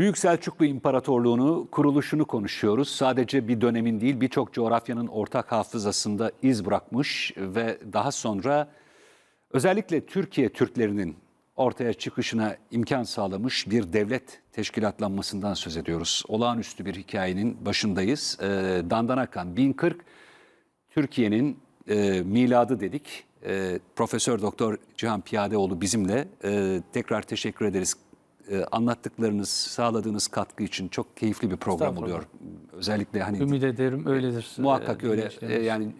Büyük Selçuklu İmparatorluğu'nu, kuruluşunu konuşuyoruz. Sadece bir dönemin değil birçok coğrafyanın ortak hafızasında iz bırakmış ve daha sonra özellikle Türkiye Türklerinin ortaya çıkışına imkan sağlamış bir devlet teşkilatlanmasından söz ediyoruz. Olağanüstü bir hikayenin başındayız. Ee, Dandanakan 1040 Türkiye'nin e, miladı dedik. E, Profesör Doktor Cihan Piyadeoğlu bizimle. E, tekrar teşekkür ederiz. E, anlattıklarınız, sağladığınız katkı için çok keyifli bir program oluyor. Özellikle hani Ümit ederim öyledir. muhakkak Ee, öyle. E, yani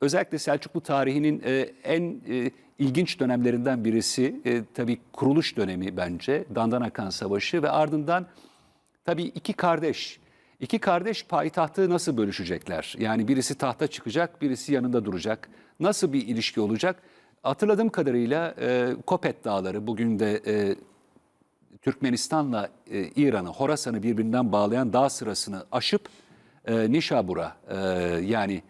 özellikle Selçuklu tarihinin e, en e, ilginç dönemlerinden birisi e, tabii kuruluş dönemi bence. Dandanakan Savaşı ve ardından tabii iki kardeş. İki kardeş payitahtı nasıl bölüşecekler? Yani birisi tahta çıkacak, birisi yanında duracak. Nasıl bir ilişki olacak? Hatırladığım kadarıyla e, Kopet Dağları bugün de e, Türkmenistan'la e, İran'ı, Horasan'ı birbirinden bağlayan dağ sırasını aşıp e, Nişabur'a e, yani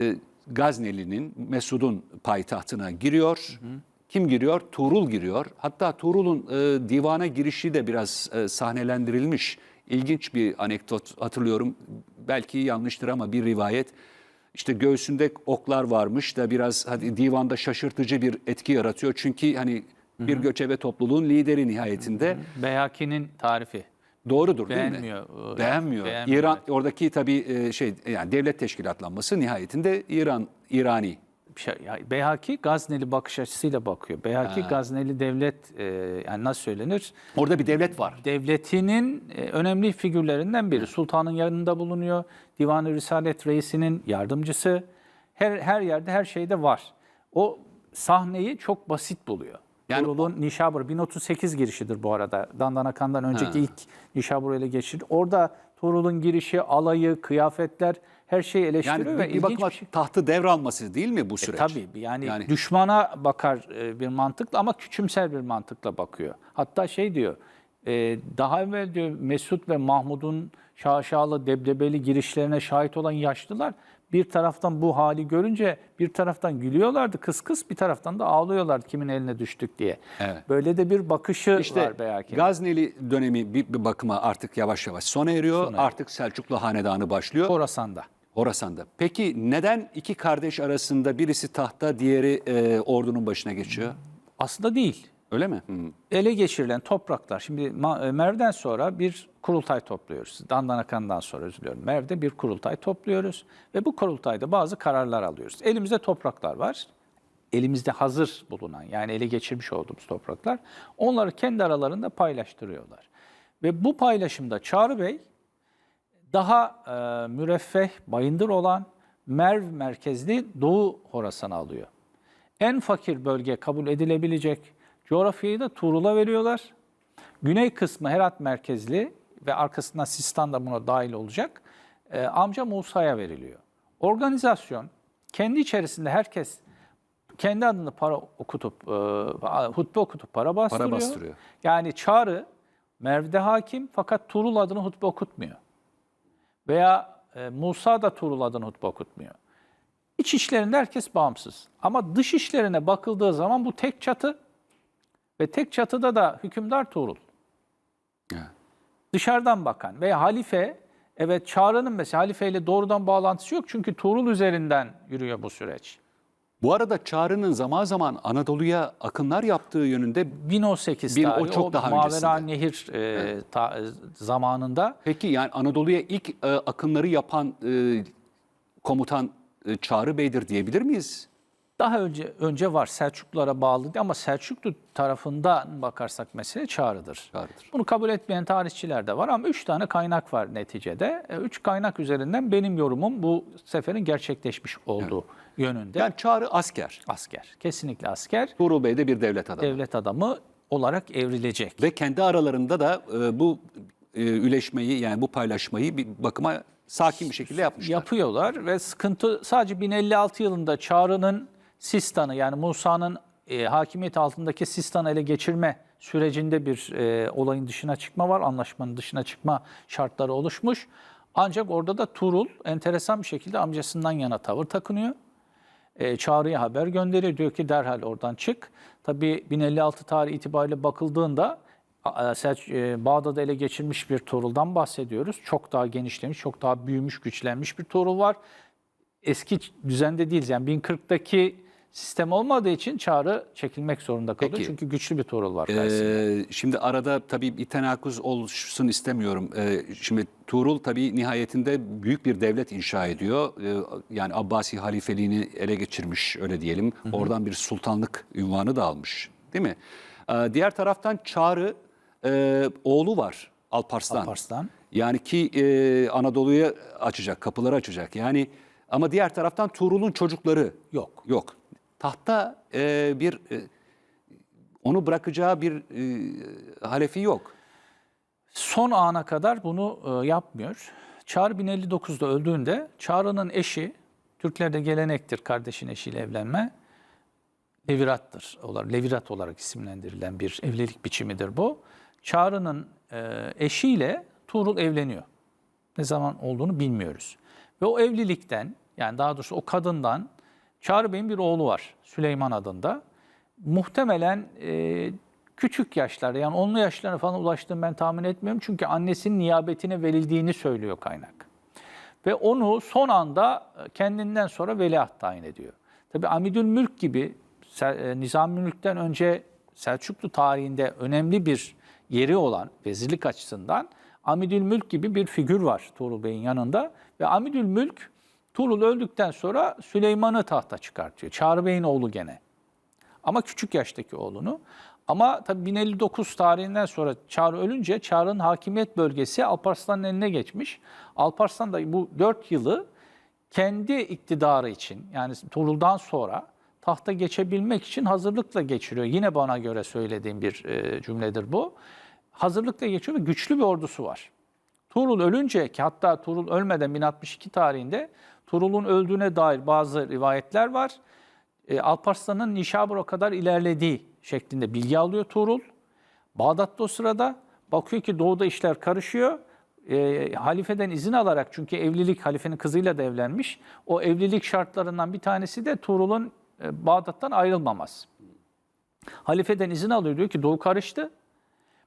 e, Gazneli'nin, Mesud'un payitahtına giriyor. Kim giriyor? Tuğrul giriyor. Hatta Tuğrul'un e, divana girişi de biraz e, sahnelendirilmiş. İlginç bir anekdot hatırlıyorum. Belki yanlıştır ama bir rivayet. İşte göğsünde oklar varmış da biraz hadi divanda şaşırtıcı bir etki yaratıyor. Çünkü hani bir göçebe topluluğun lideri nihayetinde. Beyhaki'nin tarifi. Doğrudur değil mi? Beğenmiyor. Beğenmiyor. Beğenmiyor, İran oradaki tabii e, şey yani devlet teşkilatlanması nihayetinde İran İrani. Bir Şey, ya Beyhaki Gazneli bakış açısıyla bakıyor. Beyhaki Gazneli devlet e, yani nasıl söylenir? Orada bir devlet var. Devletinin e, önemli figürlerinden biri. Sultanın yanında bulunuyor. Divan-ı Risalet Reisi'nin yardımcısı. Her her yerde her şeyde var. O sahneyi çok basit buluyor. Yani Tuğrul'un Nişabur 1038 girişidir bu arada. Dandanakan'dan önceki ilk Nişabur'u ele geçirir. Orada Tuğrul'un girişi, alayı, kıyafetler her şeyi eleştiriyor Yani ve bir, bakıma şey. tahtı devralması değil mi bu süreç? Tabii yani, Yani- düşmana bakar e, bir mantıkla ama küçümser bir mantıkla bakıyor. Hatta şey diyor, e, daha evvel diyor Mesut ve Mahmud'un şaşalı debdebeli girişlerine şahit olan yaşlılar bir taraftan bu hali görünce bir taraftan gülüyorlardı kıs kıs bir taraftan da ağlıyorlardı kimin eline düştük diye. Evet. Böyle de bir bakışı İşte var belki. Gazneli dönemi bir, bir bakıma artık yavaş yavaş sona eriyor. Artık Selçuklu hanedanı başlıyor. Horasan'da. Horasan'da. Peki neden iki kardeş arasında birisi tahta, diğeri e, ordunun başına geçiyor? Aslında değil. Öyle mi? Hı. ele geçirilen topraklar, şimdi e, Merv'den sonra bir kurultay topluyoruz. Dandanakan'dan sonra üzülüyorum. Merv'de bir kurultay topluyoruz ve bu kurultayda bazı kararlar alıyoruz. Elimizde topraklar var. Elimizde hazır bulunan yani ele geçirmiş olduğumuz topraklar. Onları kendi aralarında paylaştırıyorlar. Ve bu paylaşımda Çağrı Bey daha e, müreffeh, bayındır olan Merv merkezli Doğu Horasan'ı alıyor. En fakir bölge kabul edilebilecek coğrafyayı da Tuğrul'a veriyorlar. Güney kısmı Herat merkezli ve arkasından Sistan da buna dahil olacak. e, amca Musa'ya veriliyor. Organizasyon kendi içerisinde herkes kendi adını para okutup, e, hutbe okutup para bastırıyor. bastırıyor. Yani Çağrı Merv'de hakim fakat Tuğrul adını hutbe okutmuyor. Veya e, Musa da Tuğrul adını hutbe okutmuyor. İç işlerinde herkes bağımsız. Ama dış işlerine bakıldığı zaman bu tek çatı ve tek çatıda da hükümdar Tuğrul. Evet. Dışarıdan bakan veya halife, evet Çağrı'nın mesela halifeyle doğrudan bağlantısı yok çünkü Tuğrul üzerinden yürüyor bu süreç. Bu arada Çağrı'nın zaman zaman Anadolu'ya akınlar yaptığı yönünde 1018 Bir- o tarihi, çok daha Mavera öncesinde. Nehir e, ta- e, zamanında Peki yani Anadolu'ya ilk e, akınları yapan e, komutan e, Çağrı Bey'dir diyebilir miyiz? Daha önce önce var Selçuklulara bağlıydı ama Selçuklu tarafından bakarsak mesele Çağrı'dır. Çağrı'dır. Bunu kabul etmeyen tarihçiler de var ama üç tane kaynak var neticede. E, Üç kaynak üzerinden benim yorumum bu seferin gerçekleşmiş olduğu yönünde. Yani Çağrı asker. asker, kesinlikle asker, Tuğrul Bey de bir devlet adamı. devlet adamı olarak evrilecek. Ve kendi aralarında da e, bu e, üleşmeyi yani bu paylaşmayı bir bakıma sakin bir şekilde yapmışlar. Yapıyorlar ve sıkıntı sadece 1056 yılında Çağrı'nın Sistan'ı yani Musa'nın e, hakimiyet altındaki Sistan'ı ele geçirme sürecinde bir e, olayın dışına çıkma var. Anlaşmanın dışına çıkma şartları oluşmuş. Ancak orada da Tuğrul enteresan bir şekilde amcasından yana tavır takınıyor. E, Çağrı'ya haber gönderiyor. Diyor ki derhal oradan çık. Tabii 1056 tarih itibariyle bakıldığında e, Bağdat'ı ele geçirmiş bir Tuğrul'dan bahsediyoruz. Çok daha genişlemiş, çok daha büyümüş, güçlenmiş bir Tuğrul var. Eski düzende değiliz. Yani 1040'daki sistem olmadığı için Çağrı çekilmek zorunda kalıyor. Peki. Çünkü güçlü bir Tuğrul var karşısında. Ee, şimdi arada tabii bir tenakuz oluşsun istemiyorum. Ee, şimdi Tuğrul tabii nihayetinde büyük bir devlet inşa ediyor. Ee, yani Abbasi halifeliğini ele geçirmiş öyle diyelim. Oradan bir sultanlık ünvanı da almış değil mi? Ee, diğer taraftan Çağrı e, oğlu var Alparslan. Alparslan. Yani ki e, Anadolu'ya açacak, kapıları açacak. Yani ama diğer taraftan Tuğrul'un çocukları Yok. Yok. Tahta e, bir e, onu bırakacağı bir e, halefi yok. Son ana kadar bunu e, yapmıyor. Çağrı 1059'da öldüğünde Çağrı'nın eşi, Türklerde gelenektir kardeşin eşiyle evlenme, levirattır. Olarak, levirat olarak isimlendirilen bir evlilik biçimidir bu. Çağrı'nın e, eşiyle Tuğrul evleniyor. Ne zaman olduğunu bilmiyoruz. Ve o evlilikten, yani daha doğrusu o kadından Çağrı Bey'in bir oğlu var, Süleyman adında. Muhtemelen e, küçük yaşlarda, yani onlu yaşlarına falan ulaştığını ben tahmin etmiyorum. Çünkü annesinin niyabetine verildiğini söylüyor kaynak. Ve onu son anda e, kendinden sonra veliaht tayin ediyor. Tabi Amidül Mülk gibi e, Nizam Mülk'ten önce Selçuklu tarihinde önemli bir yeri olan vezirlik açısından Amidül Mülk gibi bir figür var Tuğrul Bey'in yanında. Ve Amidül Mülk Tuğrul öldükten sonra Süleyman'ı tahta çıkartıyor. Çağrı Bey'in oğlu gene. Ama küçük yaştaki oğlunu. Ama tabii 1059 tarihinden sonra Çağrı ölünce Çağrı'nın hakimiyet bölgesi Alparslan'ın eline geçmiş. Alparslan da bu 4 yılı kendi iktidarı için yani Tuğrul'dan sonra tahta geçebilmek için hazırlıkla geçiriyor. Yine bana göre söylediğim bir e, cümledir bu. Hazırlıkla geçiyor ve güçlü bir ordusu var. Tuğrul ölünce ki hatta Tuğrul ölmeden 1062 tarihinde Tuğrul'un öldüğüne dair bazı rivayetler var. E, Alparslan'ın Nişabur'a kadar ilerlediği şeklinde bilgi alıyor Tuğrul. Bağdat'ta o sırada bakıyor ki doğuda işler karışıyor. E, halifeden izin alarak çünkü evlilik halifenin kızıyla da evlenmiş. O evlilik şartlarından bir tanesi de Tuğrul'un e, Bağdat'tan ayrılmaması. Halifeden izin alıyor diyor ki doğu karıştı.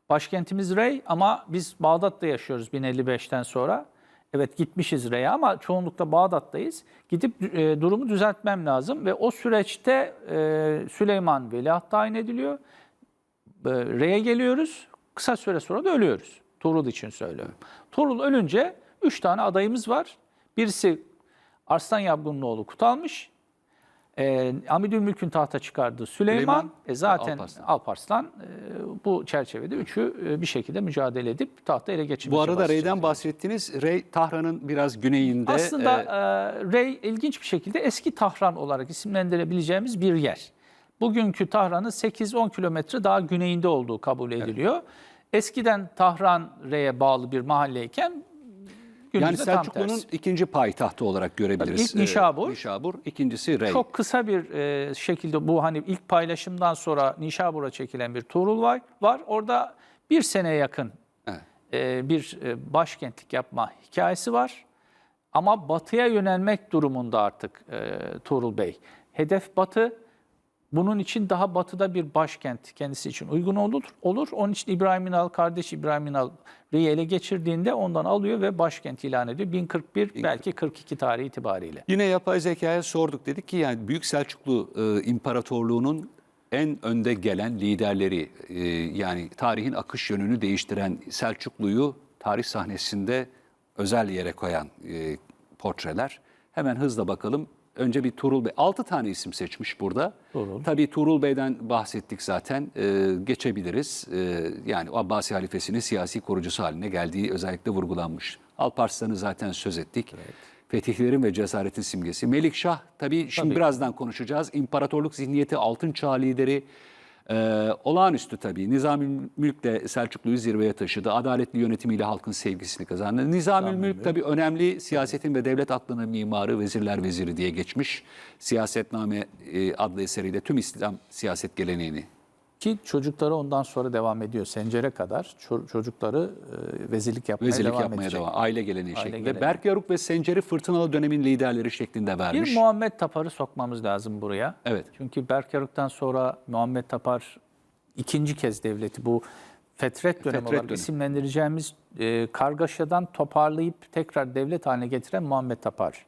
Başkentimiz Rey ama biz Bağdat'ta yaşıyoruz 1055'ten sonra. Evet gitmişiz Rey'e ama çoğunlukla Bağdat'tayız. Gidip e, durumu düzeltmem lazım ve o süreçte e, Süleyman veliaht tayin ediliyor. E, Rey'e geliyoruz. Kısa süre sonra da ölüyoruz. Tuğrul için söylüyorum. Tuğrul ölünce üç tane adayımız var. Birisi Arslan Yabgun'un oğlu Kutalmış. E, Amidülmülk'ün tahta çıkardığı Süleyman, Süleyman e, zaten Alparslan. Alparslan, e, bu çerçevede üçü e, bir şekilde mücadele edip tahta ele geçirmeye Bu arada. Rey'den bahsettiniz. Rey Tahran'ın biraz güneyinde. Aslında e, e, Rey ilginç bir şekilde eski Tahran olarak isimlendirebileceğimiz bir yer. Bugünkü Tahran'ın 8-10 kilometre daha güneyinde olduğu kabul ediliyor. Eskiden Tahran Rey'e bağlı bir mahalleyken yani günümüzde tam Selçuklu'nun tersi. ikinci payitahtı olarak görebiliriz. İlk Nişabur. E, Nişabur, ikincisi Rey. Çok kısa bir e, şekilde bu hani ilk paylaşımdan sonra Nişabur'a çekilen bir Tuğrul var. var. Orada bir seneye yakın Evet. e, bir e, başkentlik yapma hikayesi var. Ama batıya yönelmek durumunda artık e, Tuğrul Bey. Hedef batı. Bunun için daha batıda bir başkent kendisi için uygun olur. olur. Onun için İbrahim İnal, kardeş İbrahim İnal Ri'yi ele geçirdiğinde ondan alıyor ve başkent ilan ediyor. 1041 belki 42 tarihi itibariyle. Yine yapay zekaya sorduk. Dedik ki yani Büyük Selçuklu e, İmparatorluğu'nun en önde gelen liderleri e, yani tarihin akış yönünü değiştiren Selçuklu'yu tarih sahnesinde özel yere koyan e, portreler. Hemen hızla bakalım. Önce bir Tuğrul Bey. 6 tane isim seçmiş burada. Tuğrul. Tabii Tuğrul Bey'den bahsettik zaten. E, geçebiliriz. E, yani Abbasi halifesinin siyasi korucusu haline geldiği özellikle vurgulanmış. Alparslan'ı zaten söz ettik. Fetihlerin ve cesaretin simgesi. Melikşah tabii şimdi Tabii. birazdan konuşacağız. İmparatorluk zihniyeti altın çağ lideri. Ee, olağanüstü tabii. Nizami Mülk de Selçuklu'yu zirveye taşıdı. Adaletli yönetimiyle halkın sevgisini kazandı. Nizami Mülk tabii önemli siyasetin ve devlet aklının mimarı, vezirler veziri diye geçmiş. Siyasetname e, adlı eseriyle tüm İslam siyaset geleneğini Ki çocukları ondan sonra devam ediyor. Sencere kadar ço- çocukları e, vezirlik yapmaya vezirlik devam yapmaya edecek. devam. Aile geleneği Aile şeklinde. geleneği. Berk Yaruk ve Sencer'i fırtınalı dönemin liderleri şeklinde vermiş. Bir Muhammed Tapar'ı sokmamız lazım buraya. Evet. Çünkü Berk Yaruk'tan sonra Muhammed Tapar ikinci kez devleti bu Fetret dönemi Fetret olarak dönemi. isimlendireceğimiz e, kargaşadan toparlayıp tekrar devlet haline getiren Muhammed Tapar